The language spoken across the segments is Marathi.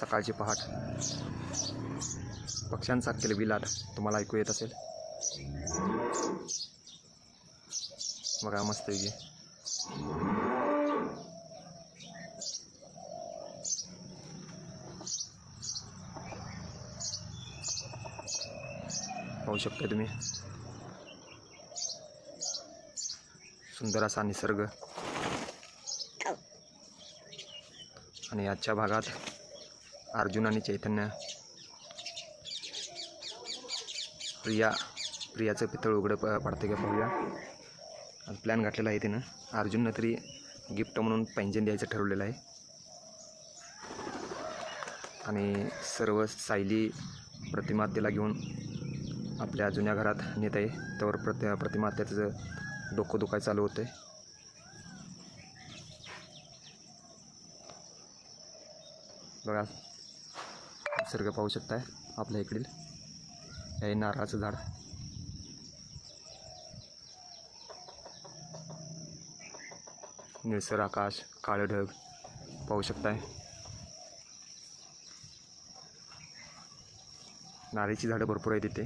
सकाळची पहाट. पक्ष्यांचा किलबिलाट तुम्हाला ऐकू येत असेल. बघा मस्त की पाहू शकता तुम्ही. सुंदर असा निसर्ग. आणि आजच्या भागात अर्जुन आणि चैतन्य. प्रिया प्रियाचं पितळ उघडं प पडतं का पाहूया. आज प्लॅन घातलेला आहे तिनं. अर्जुननं तरी गिफ्ट म्हणून पैंजन द्यायचं ठरवलेलं आहे. आणि सर्व सायली प्रतिमा तिला घेऊन आपल्या जुन्या घरात नेत आहे. त्यावर प्रति प्रतिमा त्याचं डोकं दुखाय चालू होतं आहे बघा निसर्ग पाहू शकताय आपल्या इकडील. हे आहे नारळाचं झाड. निळसर आकाश काळे ढग पाहू शकताय. नारळीची झाडं भरपूर आहेत इथे.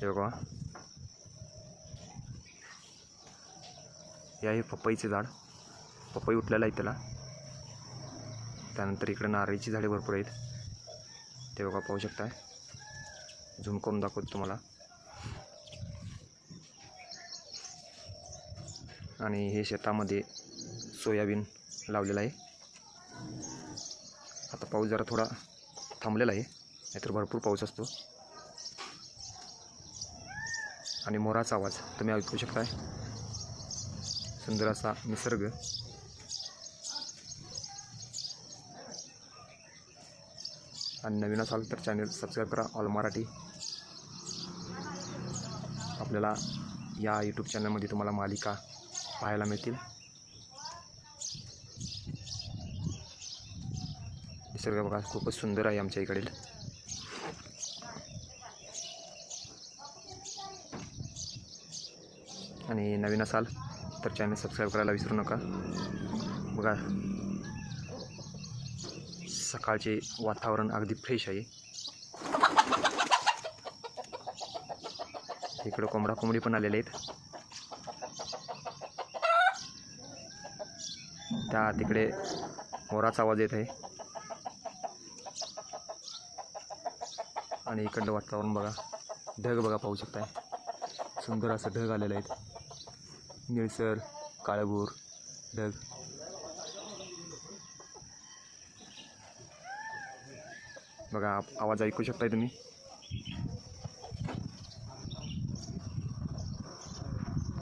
हे बघा. हे आहे पपईचे झाड. पपई उठलेलं आहे त्याला. त्यानंतर इकडं नारळीची झाडे भरपूर आहेत. ते बघा पाहू शकताय. झूम करून दाखवतो तुम्हाला. आणि हे शेतामध्ये सोयाबीन लावलेलं आहे. आता पाऊस जरा थोडा थांबलेला आहे. नाहीतर भरपूर पाऊस असतो. आणि मोराचा आवाज तुम्ही ऐकू शकताय. सुंदर असा निसर्ग. आणि नवीन असाल तर चॅनल सबस्क्राईब करा. ऑल मराठी. आपल्याला या यूट्यूब चॅनलमध्ये तुम्हाला मालिका पाहायला मिळतील. निसर्ग बघा खूपच सुंदर आहे आमच्या इकडील. आणि नवीन असाल तर चॅनल सबस्क्राईब करायला विसरू नका. बघा सकाळचे वातावरण अगदी फ्रेश आहे. इकडं कोंबडा कोंबडी पण आलेले आहेत. त्या तिकडे मोराचा आवाज येत आहे. आणि इकडलं वातावरण बघा. ढग बघा पाहू शकताय. सुंदर असं ढग आलेलं आहेत. निळसर काळभोर ढग. बघा आवाज ऐकू शकताय तुम्ही?